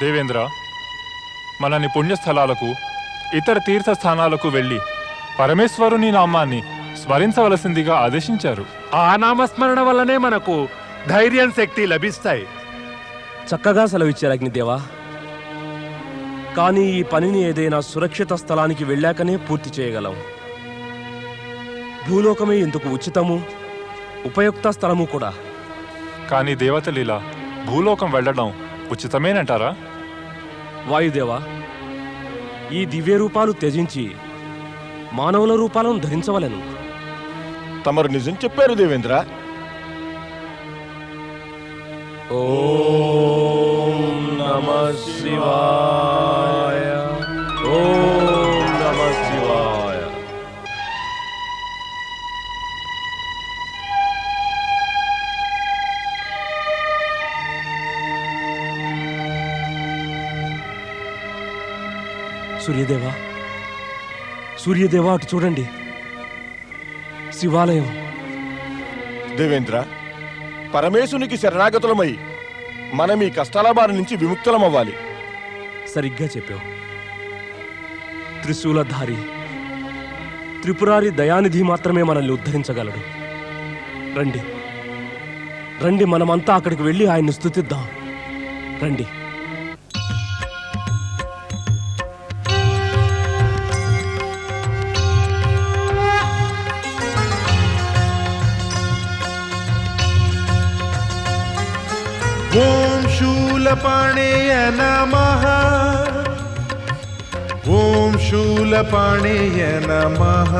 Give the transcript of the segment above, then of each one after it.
దేవేంద్ర మనని పుణ్యస్థలాలకు ఇతర తీర్థస్థానాలకు వెళ్ళి పరమేశ్వరుని నామాన్ని స్మరించవలసిందిగా ఆదేశించారు. ఆ నామస్మరణ వల్లనే మనకు ధైర్యం శక్తి లభిస్తాయి. చక్కగా సెలవిచ్చారు అగ్నిదేవా. కానీ ఈ పనిని ఏదైనా సురక్షిత స్థలానికి వెళ్ళాకనే పూర్తి చేయగలం. భూలోకమే ఇందుకు ఉచితము? ఉపయుక్త స్థలము కూడా. కానీ దేవతలీల భూలోకం వెళ్ళడం ఉచితమేనంటారా? వాయుదేవా ఈ దివ్య రూపాలు త్యజించి మానవుల రూపాలను ధరించవలెను. తమరు నిజం చెప్పారు దేవేంద్ర. ఓం నమ శివాయ. సూర్యదేవా సూర్యదేవా అటు చూడండి. శివాలయం. దేవేంద్ర పరమేశునికి శరణాగతులమై మనం ఈ కష్టాల బారి నుంచి విముక్తులమవ్వాలి. సరిగ్గా చెప్పావు. త్రిశూలధారి త్రిపురారి దయానిధి మాత్రమే మనల్ని ఉద్ధరించగలడు. రండి. రండి మనమంతా అక్కడికి వెళ్ళి ఆయన్ని స్తుతిద్దాం. రండి. शूलपाणेय नमः। ॐ शूलपाणेय नमः।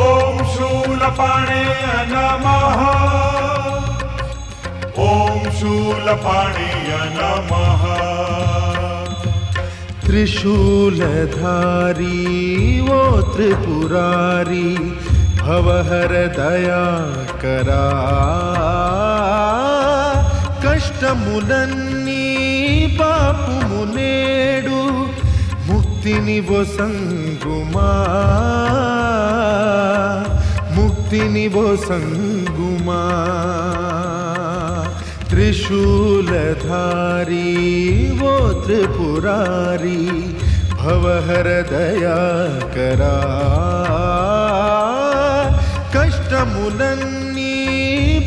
ॐ शूलपाणेय नमः। ॐ शूलपाणेय नमः। त्रिशूलधारी वो त्रिपुरारी भवहर दया करा। కష్టములన్నీ పాపుమునేడు ముక్తిని వసంగుమా ముక్తిని వసంగుమా त्रिशूलधारी वो त्रिपुरारी भवहर दया करा కష్టములన్నీ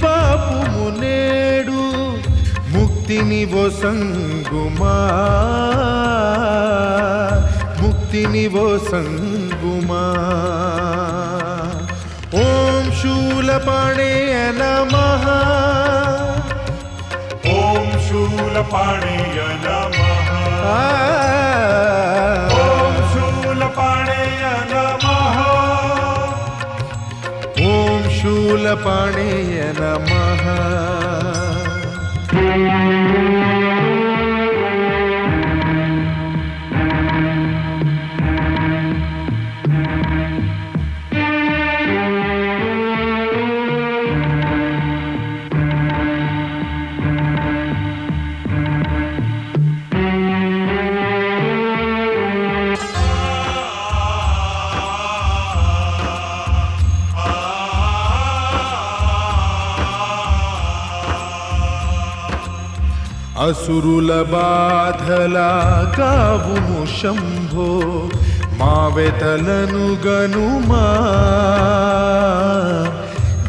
పాపుమునేడు मुक्ति वो संगुमा। मुक्ति वो संगुमा। ओम शूलपाणे नम। ओम शूलपाणे नम। शूलपाणे नम। ओम शूलपाणे नमः। అసురుల బాధలా కావుము శంభో మా వెతలను గనుమా.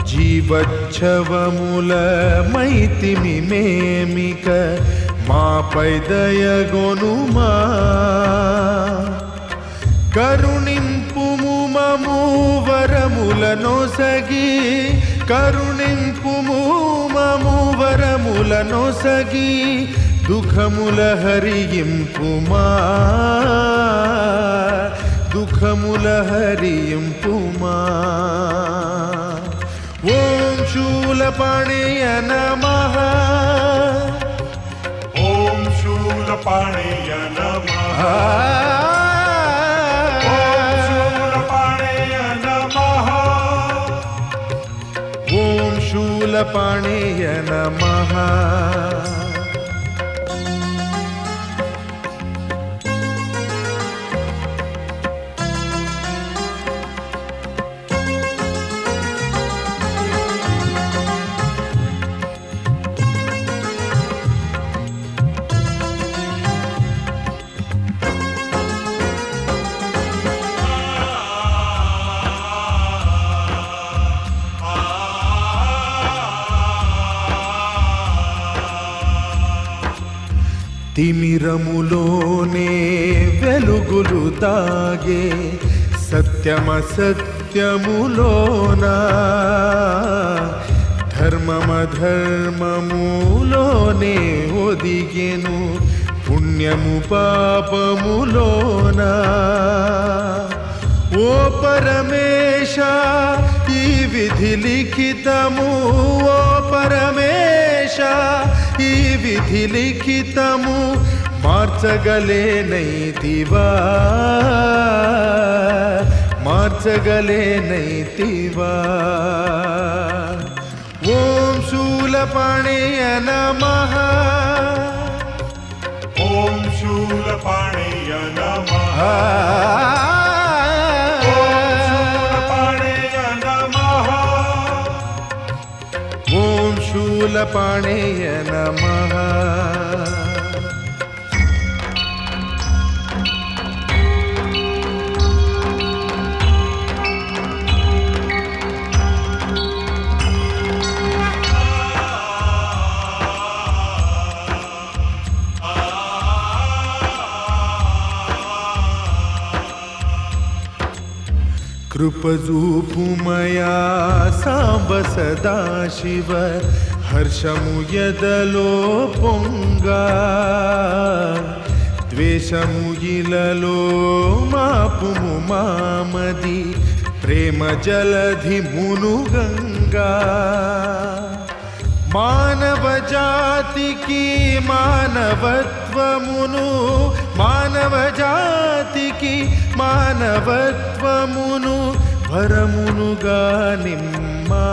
జీవచ్ఛవముల మైతిమి మేమిక మాపై దయగొనుమా కరుణింపుము మము వరములను సగి కరుణింపుము మము వరములను సగి దుఃఖముల హరియింపుమా దుఃఖముల హరియింపుమా ఓం శూలపాణేయ నమ శూలపాణేయ నమః తిమిరములోనే వెలుగులు తాగే సత్యమసత్యములోన ధర్మమధర్మములోనే ఒదిగెను పుణ్యము పాపములోన? ఓ పరమేశ ఈ విధి లిఖితము ఓ శేష ఈ విధి లిఖితము మార్చగలేనైతివా మార్చగలేనైతివా ఓం శూలపాణయ నమ ఓం శూలపాణయ నమ శూలపాణేయ నమః కృపజూపుమయా సాంబ సదాశివ హర్షము ఎదలో పొంగా ద్వేషము ఇలలో మాపుము మామది ప్రేమ జలధి మునుగంగా. మానవ జాతికి మానవత్వమును మానవ జాతికి మానవత్వమును వరమునుగా నిమ్మా.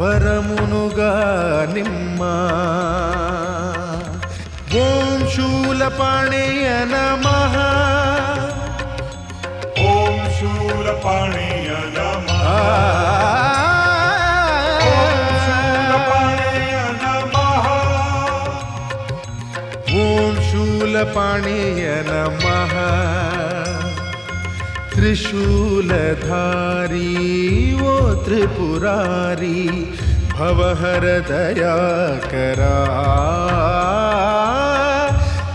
వరమునుగా నిమ్మా. ఓం శూలపాణేయ నమ ఓం శూలపాణేయ నమ ఓం శూలపాణేయ నమ త్రిశూలధారీ ఓ త్రిపురారి భవహర దయాకరా.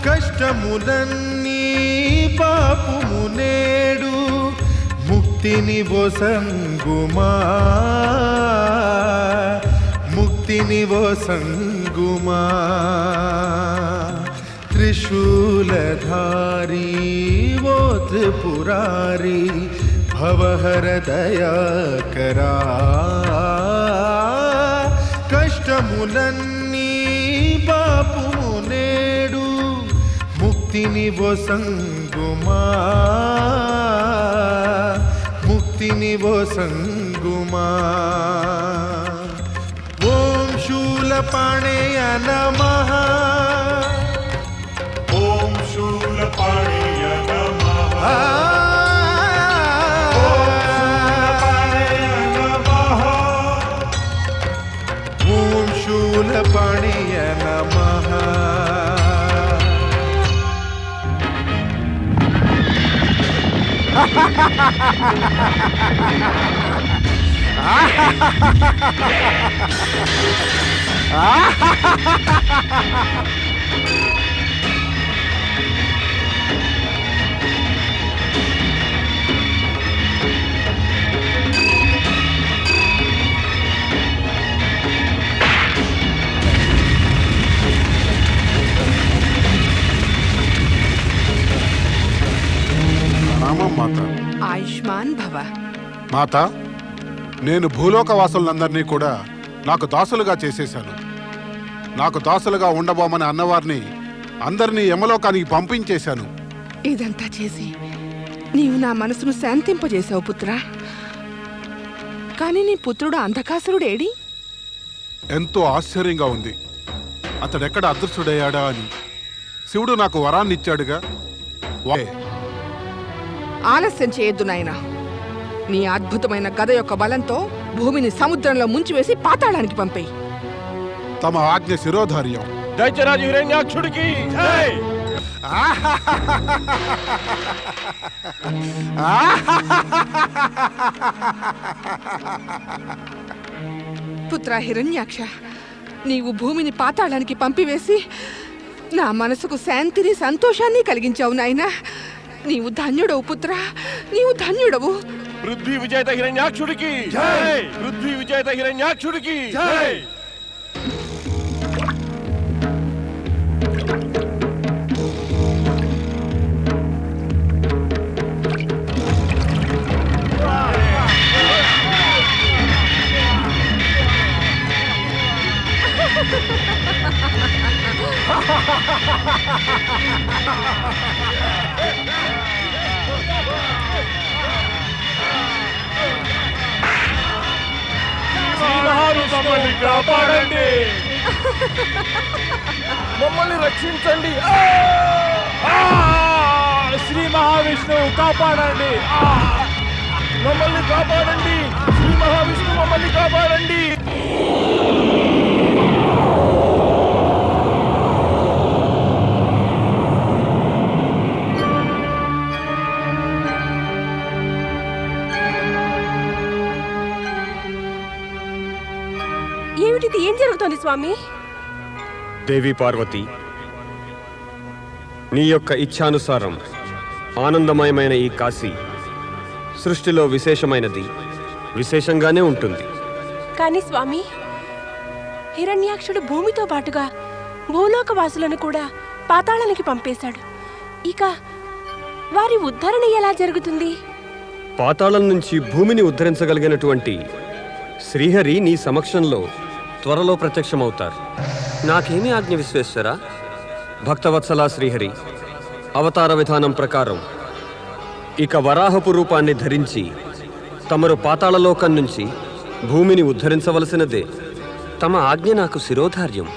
కష్టములన్నీ పాపుము నేడు ముక్తిని వసంగుమా. ముక్తిని వసంగుమా. త్రిశూలధారీ ఓ త్రిపురారి భవహర దయాకరా కష్టములన్నీ బాపుము నేడు ముక్తిని వసంగుమా ముక్తిని వసంగుమా ఓం శూలపాణేయ నమః నామం మాత. ఆయుష్మాన్ భవ. మాత నేను భూలోక వాసులందరినీ కూడా నాకు దాసులుగా చేసేశాను. నాకు దాసులుగా ఉండబోమని అన్నవారిని అందరినీ యమలోకానికి పంపించేశాను. ఇదంతా చేసి నీవు నా మనసును శాంతింపజేశావు పుత్రా. కానీ నీ పుత్రుడు అంధకాసురుడేడి? ఎంతో ఆశ్చర్యంగా ఉంది. అతడెక్కడ అదృష్టుడయ్యాడా అని. శివుడు నాకు వరాన్ని ఇచ్చాడుగా వా- ఆలస్యం చేయొద్దు నాయనా. నీ అద్భుతమైన గద యొక్క బలంతో భూమిని సముద్రంలో ముంచివేసి పాతాళానికి పంపేయి. తమ ఆజ్ఞ శిరోధార్యం. దైత్యరాజు హిరణ్యాక్షుడికి జై! పుత్ర హిరణ్యాక్ష నీవు భూమిని పాతాళానికి పంపివేసి నా మనసుకు శాంతిని సంతోషాన్ని కలిగించావు నాయనా. ನೀವು ಧನ್ಯುಡವು ಪುತ್ರ ನೀವು ಧನ್ಯುಡವು. ಪೃಥ್ವಿ ವಿಜಯದ ಹಿರಣ್ಯಾಕ್ಷುಡುಕಿ. ಪೃಥ್ವಿ ವಿಜಯದ ಹಿರಣ್ಯಾಕ್ಷುಡುಕಿ. మమ్మల్ని కాపాడండి. మమ్మల్ని రక్షించండి. శ్రీ మహావిష్ణువు కాపాడండి. మమ్మల్ని కాపాడండి. శ్రీ మహావిష్ణు మమ్మల్ని కాపాడండి. ఏమిటిది ఏం జరుగుతోంది స్వామి? దేవి పార్వతి నీ యొక్క ఇచ్ఛానుసారం ఆనందమయమైన ఈ కాశీ సృష్టిలో విశేషమైనది విశేషంగానే ఉంటుంది. కానీ స్వామి హిరణ్యాక్షుడు భూమితో పాటుగా భూలోక వాసులను కూడా పాతాళానికి పంపేశాడు. ఇక వారి ఉద్ధరణ ఎలా జరుగుతుంది? పాతాళం నుంచి భూమిని ఉద్ధరించగలిగినటువంటి శ్రీహరి నీ సమక్షంలో త్వరలో ప్రత్యక్షమవుతారు. నాకేమీ ఆజ్ఞ విశ్వేశ్వర? భక్తవత్సల శ్రీహరి అవతార విధానం ప్రకారం ఇక వరాహపు రూపాన్ని ధరించి తమరు పాతాళలోకం నుంచి భూమిని ఉద్ధరించవలసినదే. తమ ఆజ్ఞ నాకు శిరోధార్యం.